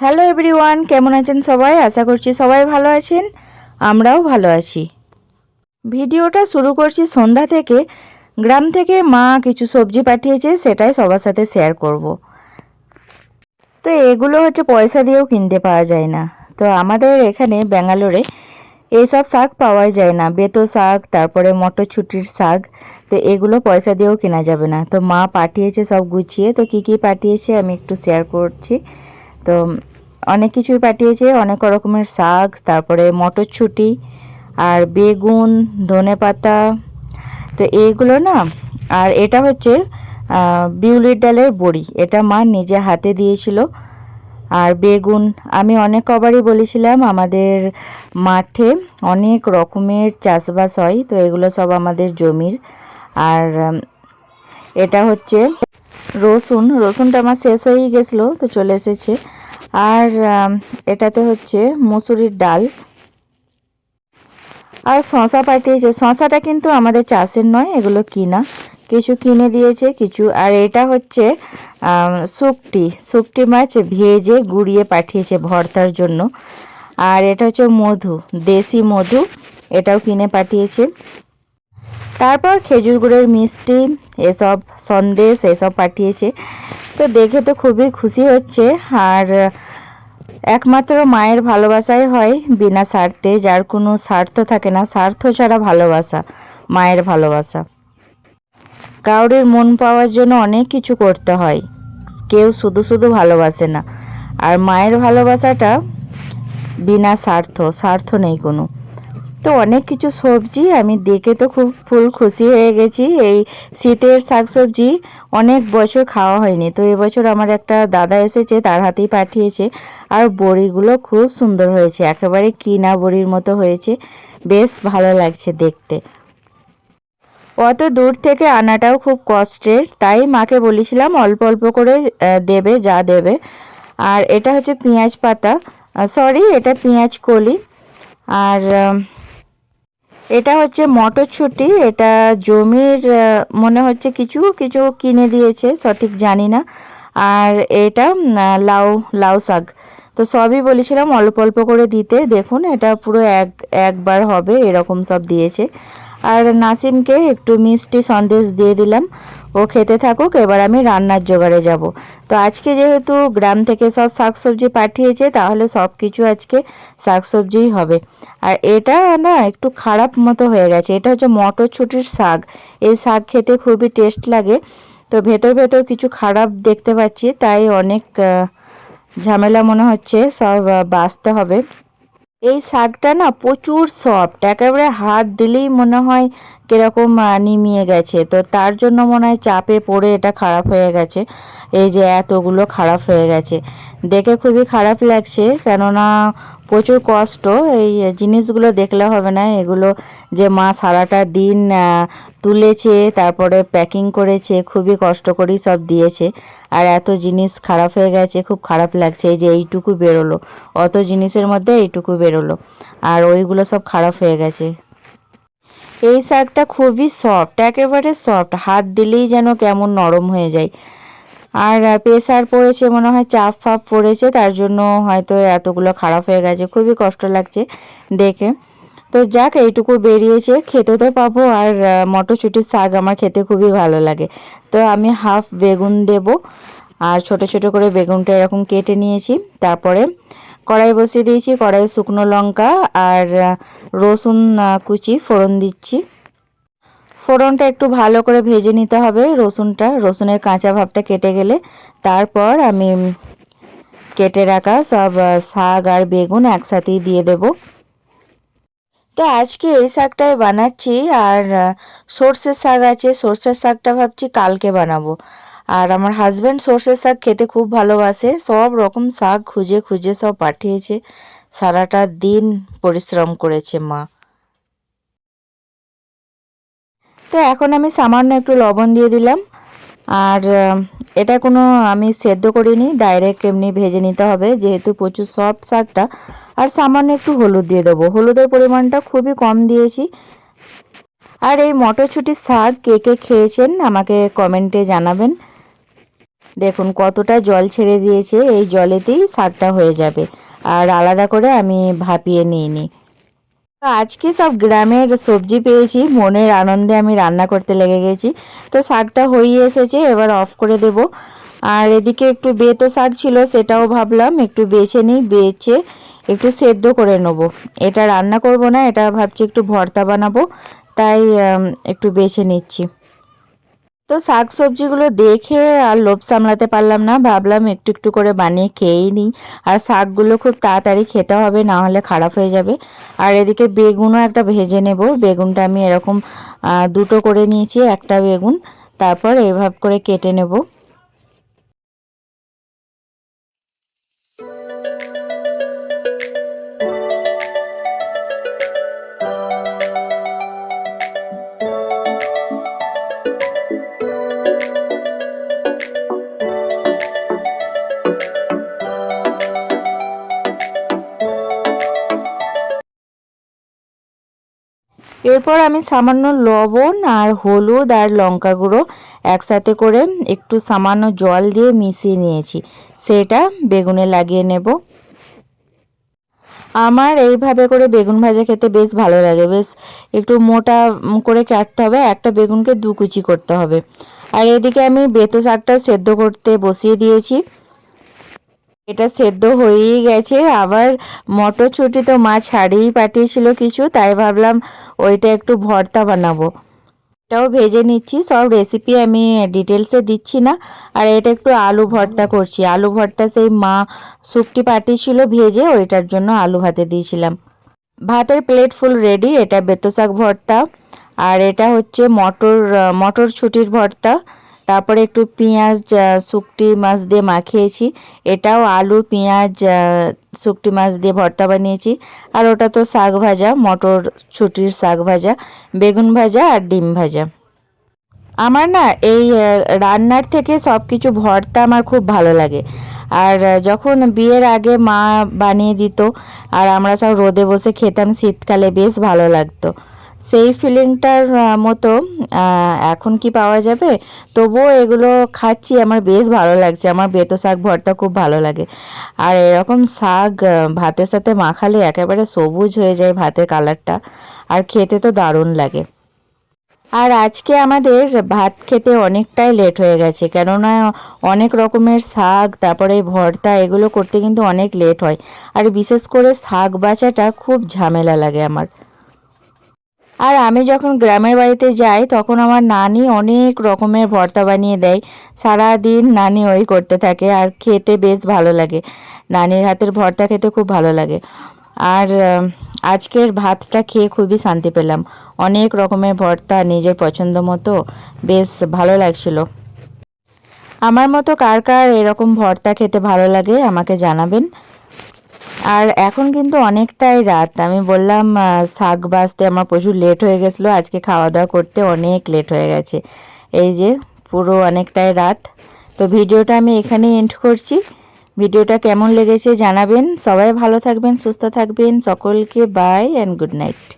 Hello everyone, কেমন আছেন সবাই? আশা করছি সবাই ভালো আছেন। আমরাও ভালো আছি। ভিডিওটা শুরু করছি সন্ধ্যা থেকে। গ্রাম থেকে মা কিছু সবজি পাঠিয়েছে, সেটাই সবার সাথে শেয়ার করব। তো এগুলো হচ্ছে পয়সা দিয়েও কিনতে পাওয়া যায় না। তো আমাদের এখানে ব্যাঙ্গালোরে এইসব শাক পাওয়া যায় না। বেতো শাক, তারপরে মটরছুটির শাক, তো এগুলো পয়সা দিয়েও কেনা যাবে না। তো মা পাঠিয়েছে সব গুছিয়ে। তো কি কি পাঠিয়েছে আমি একটু শেয়ার করছি। তো অনেক কিছুই পাঠিয়েছে, অনেক রকমের শাক, তারপরে মটরছুটি আর বেগুন, ধনে পাতা। তো এইগুলো না, আর এটা হচ্ছে বিউলির ডালের বড়ি। এটা মা নিজে হাতে দিয়েছিল। আর বেগুন, আমি অনেক কবারই বলেছিলাম, আমাদের মাঠে অনেক রকমের চাষবাস হয়, তো এগুলো সব আমাদের জমির। আর এটা হচ্ছে রসুন। রসুনটা আমার শেষ হয়েই গেছিল, তো চলে এসেছে। আর এটাতে হচ্ছে মুসুরির ডাল। আর শশা পাঠিয়েছে। শশাটা কিন্তু আমাদের চাষের নয়, এগুলো কিনা। কিছু কিনে দিয়েছে, কিছু। আর এটা হচ্ছে শুকটি। শুকটি মাছ ভেজে গুঁড়িয়ে পাঠিয়েছে ভর্তার জন্য। আর এটা হচ্ছে মধু, দেশি মধু। এটাও কিনে পাঠিয়েছে। তারপর খেজুর গুড়ের মিষ্টি এসব সন্দেশ, এসব পাঠিয়েছে। তো দেখে তো খুবই খুশি হচ্ছে। আর একমাত্র মায়ের ভালোবাসাই হয় বিনা স্বার্থে, যার কোনো স্বার্থ থাকে না। স্বার্থ ছাড়া ভালোবাসা, মায়ের ভালোবাসা। কাউরের মন পাওয়ার জন্য অনেক কিছু করতে হয়। কেউ শুধু শুধু ভালোবাসে না। আর মায়ের ভালোবাসাটা বিনা স্বার্থ স্বার্থ নেই কোনো। তো অনেক কিছু সবজি, আমি দেখে তো খুব ফুল খুশি হয়ে গেছি। এই শীতের শাকসবজি অনেক বছর খাওয়া হয়নি। তো এবছর আমার একটা দাদা এসেছে, তার হাতেই পাঠিয়েছে। আর বড়িগুলো খুব সুন্দর হয়েছে, একেবারে কিনা বড়ির মতো হয়েছে। বেশ ভালো লাগছে দেখতে। অত দূর থেকে আনাটাও খুব কষ্টের, তাই মাকে বলেছিলাম অল্প অল্প করে দেবে, যা দেবে। আর এটা হচ্ছে পেঁয়াজ পাতা। সরি এটা পেঁয়াজ কলি। আর এটা হচ্ছে মটরছুটি এটা জমির মনে হচ্ছে কিছু কিছু কিনে দিয়েছে, সঠিক জানি না। আর এটা লাউ লাউ শাক। তো সবই বলেছিলাম অল্প অল্প করে দিতে। দেখুন, এটা পুরো এক, একবার হবে, এরকম সব দিয়েছে। আর নাসিমকে একটু মিষ্টি সন্দেশ দিয়ে দিলাম। ও খেতে থাকুক, এবার আমি রান্নার জোগাড়ে যাব। তো আজকে যেহেতু গ্রাম থেকে সব শাকসবজি পাঠিয়েছে, তাহলে সব কিছু আজকে শাকসবজিই হবে। আর এটা না একটু খারাপ মতো হয়ে গেছে। এটা হচ্ছে মটরছুটির শাক। এই শাক খেতে খুবই টেস্ট লাগে। তো ভেতর ভেতর কিছু খারাপ দেখতে পাচ্ছি, তাই অনেক ঝামেলা মনে হচ্ছে, সব বাঁচতে হবে। এই শাকটা না প্রচুর সফট একেবারে হাত দিলেই মনে হয় কীরকম নিমিয়ে গেছে। তো তার জন্য মনে হয় চাপে পড়ে এটা খারাপ হয়ে গেছে। এই যে এতগুলো খারাপ হয়ে গেছে। দেখে খুবই খারাপ লাগছে, কেননা প্রচুর কষ্ট, এই জিনিসগুলো দেখলে হবে না, এগুলো যে মা সারাটা দিন তুলেছে, তারপরে প্যাকিং করেছে, খুবই কষ্ট করেই সব দিয়েছে। আর এত জিনিস খারাপ হয়ে গেছে, খুব খারাপ লাগছে, এই যে এইটুকু বেরোলো, অত জিনিসের মধ্যে এইটুকু বেরোলো, আর ওইগুলো সব খারাপ হয়ে গেছে। এই শাকটা খুবই সফট একেবারে সফট হাত দিলেই যেন কেমন নরম হয়ে যায়। আর প্রেসার পড়েছে, মনে হয় চাপ ফাপ পড়েছে, তার জন্য হয়তো এতগুলো খারাপ হয়ে গেছে। খুবই কষ্ট লাগছে দেখে। তো যাক, এইটুকু বেরিয়েছে, খেতে তো পাবো আর মটরশুঁটির শাক আমার খেতে খুবই ভালো লাগে। তো আমি হাফ বেগুন দেব আর ছোট ছোট করে বেগুনটা এরকম কেটে নিয়েছি। তারপরে কড়াই বসিয়ে দিয়েছি কড়াই শুকনো লঙ্কা আর রসুন কুচি ফোড়ন দিচ্ছি। ফোড়নটা একটু ভালো করে ভেজে নিতে হবে রসুনটা, রসুনের কাঁচা ভাবটা কেটে গেলে। তারপর আমি কেটে রাখা সব শাক আর বেগুন একসাথেই দিয়ে দেব। তো আজকে এই শাকটাই বানাচ্ছি আর সর্ষের শাক আছে, সর্ষের শাকটা ভাবছি কালকে বানাবো। আর আমার হাজব্যান্ড সর্ষের শাক খেতে খুব ভালোবাসে, সব রকম শাক খুঁজে খুঁজে সব পাঠিয়েছে। সারাটা দিন পরিশ্রম করেছে মা। তো এখন আমি সামান্য একটু লবণ দিয়ে দিলাম। আর এটা কোনো আমি সেদ্ধ করিনি, ডাইরেক্ট এমনি ভেজে নিতে হবে, যেহেতু প্রচুর সফট শাকটা। আর সামান্য একটু হলুদ দিয়ে দেবো। হলুদের পরিমাণটা খুবই কম দিয়েছি। আর এই মটরশুঁটির শাক কে কে খেয়েছেন আমাকে কমেন্টে জানাবেন। দেখুন, কতটা জল ছেড়ে দিয়েছে, এই জলেতেই শাকটা হয়ে যাবে। আর আলাদা করে আমি ভাপিয়ে নিই নিইনি। তো আজকে সব গ্রামের সবজি পেয়েছি, মনের আনন্দে আমি রান্না করতে লেগে গেছি। তো শাকটা হয়ে এসেছে, এবার অফ করে দেব। আর এদিকে একটু বেতো শাক ছিল, সেটাও ভাবলাম একটু বেছে নিই, বেছে একটু সেদ্ধ করে নেব। এটা রান্না করব না, এটা ভাবছি একটু ভর্তা বানাবো, তাই একটু বেছে নিচ্ছি। তো শাক সবজিগুলো দেখে আর লোভ সামলাতে পারলাম না। ভাবলাম একটু একটু করে বানিয়ে খেয়েই নিই। আর শাকগুলো খুব তাড়াতাড়ি খেতে হবে, না হলে খারাপ হয়ে যাবে। আর এদিকে বেগুনও একটা ভেজে নেব। বেগুনটা আমি এরকম দুটো করে নিয়েছি, একটা বেগুন। তারপর এভাবে করে কেটে নেব। এরপর আমি সামান্য লবণ আর হলুদ আর লঙ্কা গুঁড়ো একসাথে করে একটু সামান্য জল দিয়ে মিশিয়ে নিয়েছি। সেটা বেগুনে লাগিয়ে নেব। আমার এইভাবে করে বেগুন ভাজা খেতে বেশ ভালো লাগে। বেশ একটু মোটা করে কাটতে হবে, একটা বেগুনকে দু কুচি করতে হবে। আর এদিকে আমি বেতো শাকটাও সেদ্ধ করতে বসিয়ে দিয়েছি। এটা সেদ্ধ হয়েই গেছে। আবার মটরশুঁটি তো মা ছাড়িয়েই পাঠিয়েছিল কিছু, তাই ভাবলাম ওইটা একটু ভর্তা বানাবো। এটাও ভেজে নিচ্ছি, সব রেসিপি আমি ডিটেলসে দিচ্ছি না। আর এটা একটু আলু ভর্তা করছি। আলু ভর্তা সেই মা শুকটি পাঠিয়েছিল ভেজে, ওইটার জন্য আলু ভাতে দিয়েছিলাম। ভাতের প্লেট ফুল রেডি এটা বেতো শাক ভর্তা। আর এটা হচ্ছে মটর, মটরশুঁটির ভর্তা। তারপরে একটু পেঁয়াজ শুকটি মাছ দিয়ে মাখিয়েছি। এটাও আলু, পেঁয়াজ শুকটি মাছ দিয়ে ভর্তা বানিয়েছি। আর ওটা তো শাক ভাজা, মটর ছুটির শাক ভাজা, বেগুন ভাজা আর ডিম ভাজা। আমার না এই রান্নার থেকে সব কিছু ভর্তা আমার খুব ভালো লাগে। আর যখন বিয়ের আগে মা বানিয়ে দিত, আর আমরা সব রোদে বসে খেতাম, শীতকালে বেশ ভালো লাগতো। সেই ফিলিংটার মতো এখন কি পাওয়া যাবে? তবুও এগুলো খাচ্ছি, আমার বেশ ভালো লাগছে। আমার বেতো শাক ভর্তা খুব ভালো লাগে। আর এরকম শাক ভাতের সাথে মাখালে একেবারে সবুজ হয়ে যায় ভাতের কালারটা আর খেতে তো দারুণ লাগে। আর আজকে আমাদের ভাত খেতে অনেকটাই লেট হয়ে গেছে। কেননা অনেক রকমের শাক, তারপরে ভর্তা, এগুলো করতে কিন্তু অনেক লেট হয়। আর বিশেষ করে শাক বাছাটা খুব ঝামেলা লাগে আমার। আর আমি যখন গ্রামের বাড়িতে যাই, তখন আমার নানি অনেক রকমের ভর্তা বানিয়ে দেয়। সারা দিন নানি ওই করতে থাকে আর খেতে বেশ ভালো লাগে। নানির হাতের ভর্তা খেতে খুব ভালো লাগে। আর আজকের ভাতটা খেয়ে খুবই শান্তি পেলাম। অনেক রকমের ভর্তা নিজের পছন্দ মতো বেশ ভালো লাগছিল। আমার মতো কার কার এরকম ভর্তা খেতে ভালো লাগে আমাকে জানাবেন। আর এখন কিন্তু অনেকটাই রাত। আমি বললাম শাক বাঁচতে আমার প্রচুর লেট হয়ে গেছিল, আজকে খাওয়া দাওয়া করতে অনেক লেট হয়ে গেছে। এই যে, পুরো অনেকটাই রাত। তো ভিডিওটা আমি এখানে এন্ড করছি। ভিডিওটা কেমন লেগেছে জানাবেন। সবাই ভালো থাকবেন, সুস্থ থাকবেন। সকলকে বাই অ্যান্ড গুড নাইট